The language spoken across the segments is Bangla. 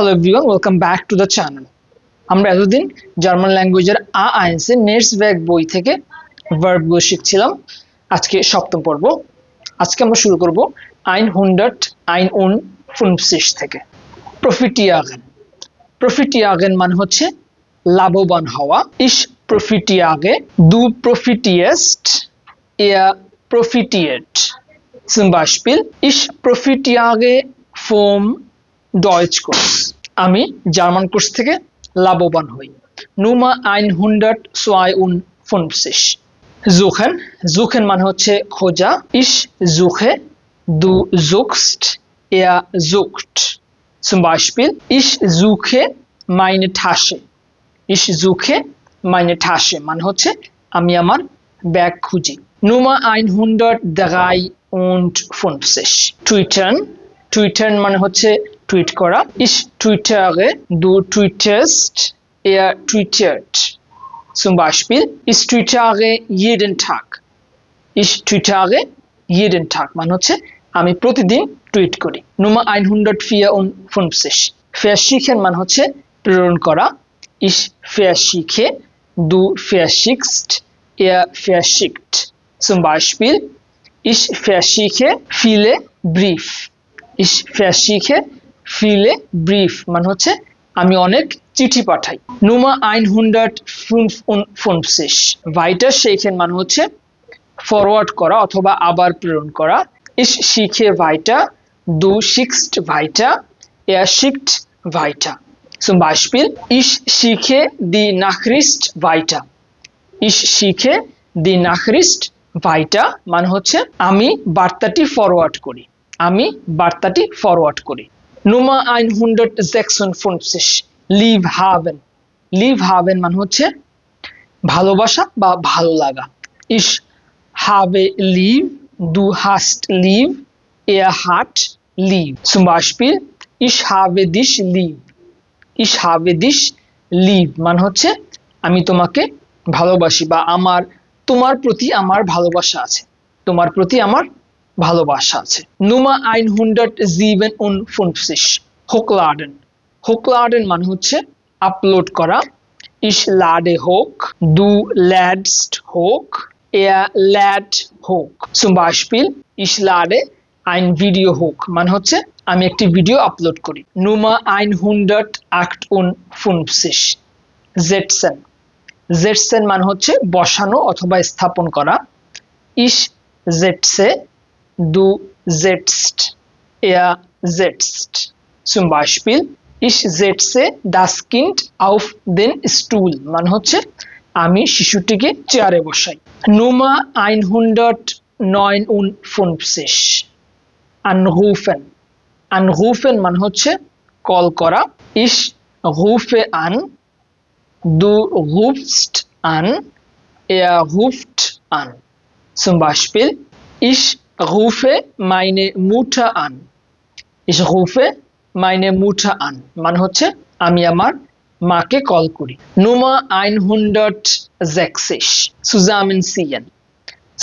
Hello everyone welcome back to the channel আমরা এতদিন জার্মান ল্যাঙ্গুয়েজের আ আইন্সে নেটস ব্যাগ বই থেকে ভার্বগুলো শিখছিলাম। আজকে সপ্তম পর্ব। আজকে আমরা শুরু করব আইন হুন্ডার্ট আইন উন ফুনসিস থেকে। প্রফিটিয়াগেন। প্রফিটিয়াগেন মানে হচ্ছে লাভবান হওয়া। ইস প্রফিটিয়াগে দু প্রফিটিয়েস্ট এয়া প্রফিটিয়েট। Zum Beispiel, ich profitiere vom course আমি জার্মান কোর্স থেকে লাভবান হই। নুমা আইন হুন্ডার্ট সোয়াই উন ফুনসিস জুখেন জুখেন মানে হচ্ছে খোঁজা। ইস জুখে দু জুকস্ট এয়া sucht zum Beispiel, ich suche meine Tasche ich suche meine Tasche মানে হচ্ছে আমি আমার ব্যাগ খুঁজি। Nummer 153 und 50 টুইটার্ন টুইটার্ন মানে হচ্ছে টুইট করা। ইস টুইটারে দু টুইটেস্ট এয়ার টুইটেড zum Beispiel ich twittere jeden Tag? Ich twittere jeden থাক মানে হচ্ছে আমি প্রতিদিন টুইট করি নম্বর আইন হুন্ড্রেড ফিয়া উন ফুনসিস ফেয়ার শিখেন মানে হচ্ছে প্রেরণ করা ইস ফেয়ার শিখে দু ফেয়ার শিখসড এয়ার ফেয়ার শিখট সুম্বাশপিল ইস ফেয়ার শিখে ফিলে ব্রিফ ইস ফেয়ার শিখে viele ব্রিফ মানে হচ্ছে আমি অনেক চিঠি পাঠাই। নুমা আইন হুন্ডার্ট ফুনফিস ভাইটার শেখেন মানে হচ্ছে ফরওয়ার্ড করা অথবা আবার প্রেরণ করা। ইস শিখে ভাইটা দু শিক্সট ভাইটা er schickt ভাইটা। Zum Beispiel, ich schicke die Nachricht weiter. Ich schicke die Nachricht ভাইটা মানে হচ্ছে আমি বার্তাটি ফরওয়ার্ড করি। আমি বার্তাটি ফরওয়ার্ড করি। জ্যাকসন ফোনসিস লিভ হাভেন। লিভ হাভেন মানে হচ্ছে ভালোবাসা বা ভালো লাগা। ইস হাবে লিভ, দু হাস্ট লিভ এয়ার হার্ট লিভ। zum Beispiel ich habe dich lieb ich habe dich lieb মানে হচ্ছে আমি তোমাকে ভালোবাসি বা আমার, তোমার প্রতি আমার ভালোবাসা আছে। তোমার প্রতি আমার ভালোবাসা আছে। নুমা আইন হুন্ডার্ট জিভেন উন ফুনফিস হোকলাডেন। হোকলাডেন মানে হচ্ছে আপলোড করা। ইস লাডে হোক, দু ল্যাডস্ট হোক এয়া ল্যাড হোক। zum Beispiel ich আইন ভিডিও হোক মানে হচ্ছে আমি একটি ভিডিও আপলোড করি। নুমা আইন হুন্ডার্ট আক্ট উন ফুনফিস জেটসেন। জেটসেন মানে হচ্ছে বসানো অথবা স্থাপন করা। ইস জেটসে দু জেটস্ট এয়া জেটস্ট zum Beispiel ich setze das Kind auf den Stuhl মানে হচ্ছে আমি শিশুটিকে চেয়ারে বসাই। নুমা আইন হুন্ডার্ট নয়ন উন ফুনফিস আনরুফেন আনরুফেন মানে হচ্ছে কল করা। ইস রুফে আন Du rufst an, er ruft an. Zum Beispiel, ich rufe meine Mutter an. Ich rufe meine Mutter an. মানে হচ্ছে আমি আমার মাকে কল করি Nummer 160 zusammenziehen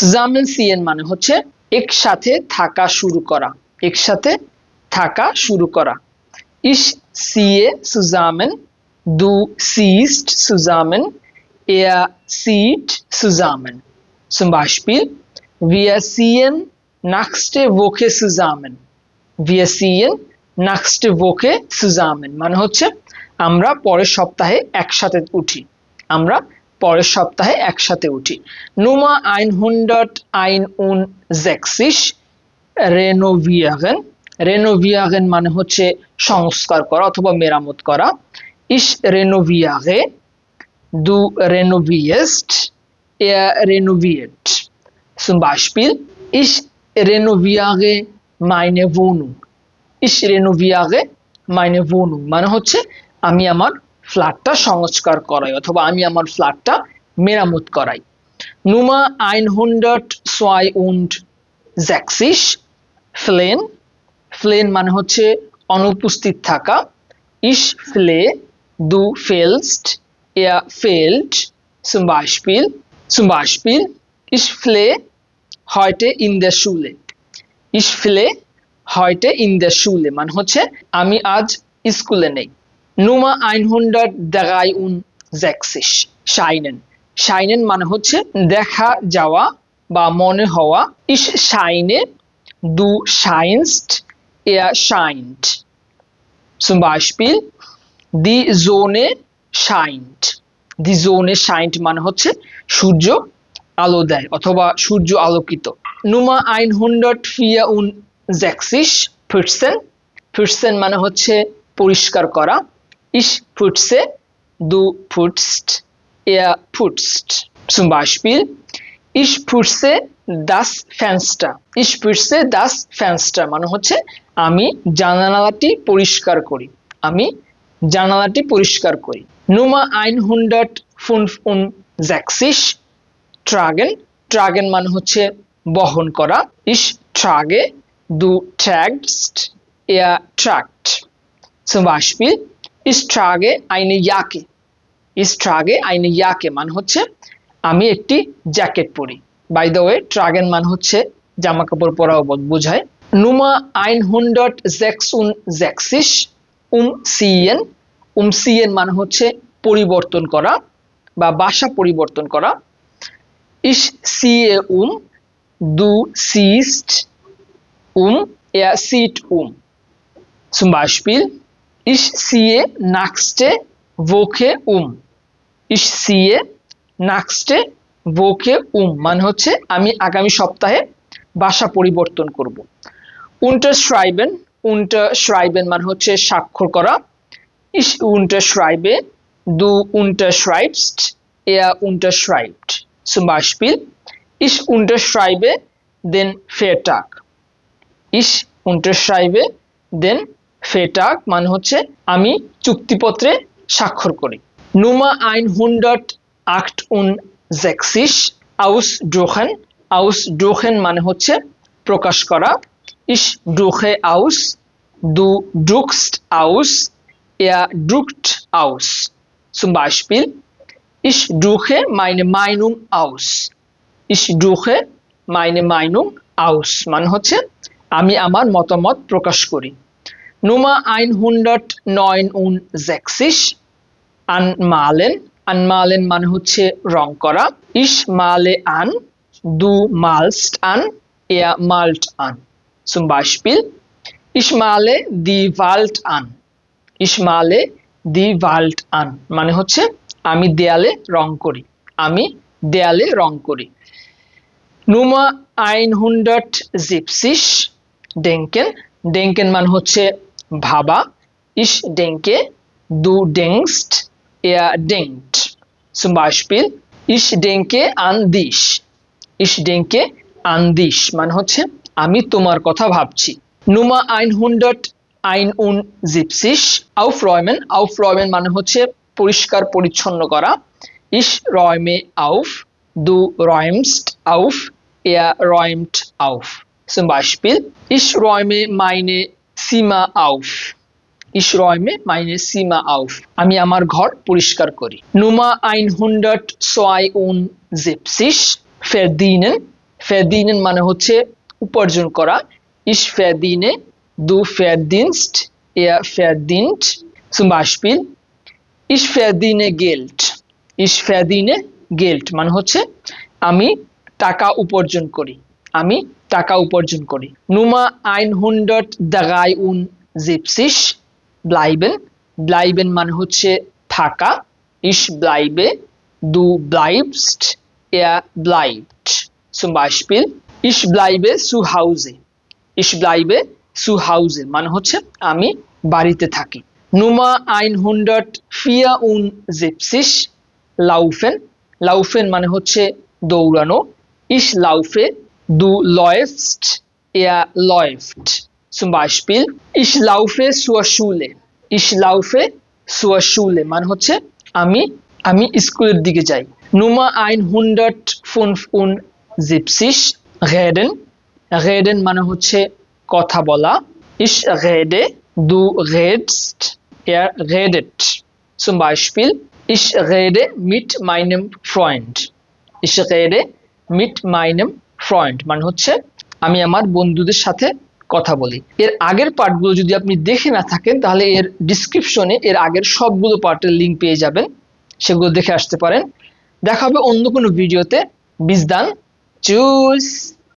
zusammenziehen মানে হচ্ছে একসাথে থাকা শুরু করা একসাথে থাকা শুরু করা Ich ziehe zusammen Du siehst zusammen, er sieht zusammen. Zum Beispiel, wir ziehen নাক্সটে ওকে সুজামেন। ভিএসিএন নাক্সটে ওকে সুজামেন। মানে হচ্ছে আমরা পরের সপ্তাহে একসাথে উঠি। আমরা পরের সপ্তাহে একসাথে উঠি। নুমা আইন হুন্ডট আইন উন জেক্সিস রেনোভিয়াগেন। রেনোভিয়াগেন মানে হচ্ছে সংস্কার করা অথবা মেরামত করা। ইস রেনোভিয়াগে দু রেনোভিয়েস্ট, এ রেনোভিয়েট। সুম্বাসপিল ইস রেনোভিয়াগে মাইনে ভোনু ইস রেনুভিয়াগে মাইনে ভোনু মানে হচ্ছে আমি আমার ফ্ল্যাটটা সংস্কার করাই অথবা আমি আমার ফ্ল্যাটটা মেরামত করাই। নুমা আইন হুন্ডট সোয়াই উন্ড জ্যাক্সিস ফ্লেন ফ্লেন মানে হচ্ছে অনুপস্থিত থাকা। ইস ফ্লে দু ফেলসড এয়া ফেল্ড সুম্বাশপিল সুম্বাশপিল ইস ফ্লে হয়টে ইন দ্য শুলে। ইস ফিলে হয়টে ইন দ্য শুলে মানে হচ্ছে আমি আজ স্কুলে নেই। নুমা আইন হন্ডার দেগাই উন জ্যাক্সিস, শাইনেন। শাইনেন মানে হচ্ছে দেখা যাওয়া বা মনে হওয়া। ইস শাইনে দু সাইন্সড এয়া শাইন্ড। সুম্বাশপিল দি জোনে শাইন্ড। দি জোনে শাইন্ড মানে হচ্ছে সূর্য আলো দেয় অথবা সূর্য আলোকিত। নুমা আইন হুন্ডার্ট ফিয়া উন জ্যাক্সিস ফুটসেন ফুটসেন মানে হচ্ছে পরিষ্কার করা। ইস ফুটসে, দু ফুটস্ট er putzt zum Beispiel ich putze das Fenster ich putze das মানে হচ্ছে আমি জানালাটি পরিষ্কার করি। আমি জানালাটি পরিষ্কার করি। নুমা আইন হুন্ডার্ট ফুনফ উন জ্যাক্সিস ট্রাগেন ট্রাগেন মানে হচ্ছে বহন করা। ইস ট্রাগে দু ট্র্যাগস্ট এয়া ট্রাক্ট zum Beispiel, ich trage eine Jacke. Ich trage eine Jacke মানে হচ্ছে আমি একটি জ্যাকেট পরি। বাই দ্য ওয়ে ট্রাগেন মানে হচ্ছে জামা কাপড় পরা বোঝায়। নুমা আইন হুন্ডার্ট জ্যাক্স উন জ্যাক্সিস উম সিয়েন উম সিয়েন মানে হচ্ছে পরিবর্তন করা বা বাসা পরিবর্তন করা। ইস সিএ উম দু সিস্ট উম এয়া সিট উম Zum Beispiel, ich ziehe nächste Woche um. Ich ziehe nächste Woche um. মানে হচ্ছে আমি আগামী সপ্তাহে বাসা পরিবর্তন করব unterschreiben unterschreiben মানে হচ্ছে স্বাক্ষর করা ich unterschreibe du unterschreibst er unterschreibt zum Beispiel ich unterschreibe den Vertrag ich unterschreibe den Vertrag মানে হচ্ছে আমি চুক্তিপত্রে স্বাক্ষর করি নুমা আইন হুন্ডার্ট আক্ট উন জেক্সিস আউস ড্রোহেন আউস ড্রোহেন মানে হচ্ছে প্রকাশ করা ইস ড্রোহে আউস দু ড্রুকস্ট আউস er druckt aus zum Beispiel ich drucke meine Meinung aus ich drucke meine Meinung aus মানে হচ্ছে আমি আমার মতামত প্রকাশ করি উন জ্যাক্সিস আনমালেন আনমালেন মানে হচ্ছে রং করা ইস মালে আন দু মালস্ট আন এয়া মাল্ট আন zum Beispiel ich male die Wald an ich male die Wald an মানে হচ্ছে আমি দেয়ালে রং করি। আমি দেয়ালে রং করি। নুমা আইন হুন্ডার্ট জিপসিস ডেঙ্কেন। ডেঙ্কেন মানে হচ্ছে ভাবা। ইস ডেঙ্কে দু ডেংস্ট er denkt zum denke an dich ich denke an dich মানে হচ্ছে আমি তোমার কথা ভাবছি। নুমা আইন হুন্ডট আইন উন জিপসিস। আউফরয়মেন আউফরয়মেন মানে হচ্ছে পরিষ্কার পরিচ্ছন্ন করা। ইস রয়মে আউফ, দু রয়েমস্ট আউফ, এয়া রয়েমট আউফ। সিম্বাশপিল ইস রয়মে মাইনে সিমা আউফ। ইস রয়মে মাইনে সিমা আউফ। আমি আমার ঘর পরিষ্কার করি। নুমা আইন হুন্ডট সোয়াই উন জেপসিস ফেদিনেন ফেদিনেন মানে হচ্ছে উপার্জন করা। ইস ফেদিনে দু ফেদিনস্ট এয়া ফেদিনট সুম্বাশপিল Geld ich verdiene Geld মানে হচ্ছে আমি টাকা উপার্জন করি। আমি টাকা উপার্জন করি। নুমা আইন হুন্ডার্ট দাগাই উন জিপসিস ব্লাইবেন। ব্লাইবেন মানে হচ্ছে থাকা। ইস ব্লাইবে দু ব্লাইবস্ট er bleibt zum Beispiel ich bleibe zu Hause ich bleibe zu Hause মানে হচ্ছে আমি বাড়িতে থাকি। নুমা আইন হুন্ডার্ট ফিয়া উন জিপসিস লাউফেন লাউফেন মানে হচ্ছে দৌড়ানো Ich laufe, du läufst, er läuft. Zum Beispiel, ich laufe zur Schule. Ich laufe zur Schule. মানে হচ্ছে আমি আমি স্কুলের দিকে যাই নুমা আইন হুন্ডার্ট ফুনফ উন জিপসিস রেডেন রেডেন মানে হচ্ছে কথা বলা ইস রেডে দু redst er redet. Zum Beispiel, ich rede mit meinem Freund. Ich rede মিট মাইনেম ফ্রয়েন্ড মানে হচ্ছে, আমি আমার বন্ধুদের সাথে কথা বলি। এর আগের পার্টগুলো যদি আপনি দেখে না থাকেন, তাহলে এর ডিসক্রিপশনে এর আগের সবগুলো পার্টের লিঙ্ক পেয়ে যাবেন। সেগুলো দেখে আসতে পারেন। দেখা হবে অন্য কোনো ভিডিওতে বিজদান চুজ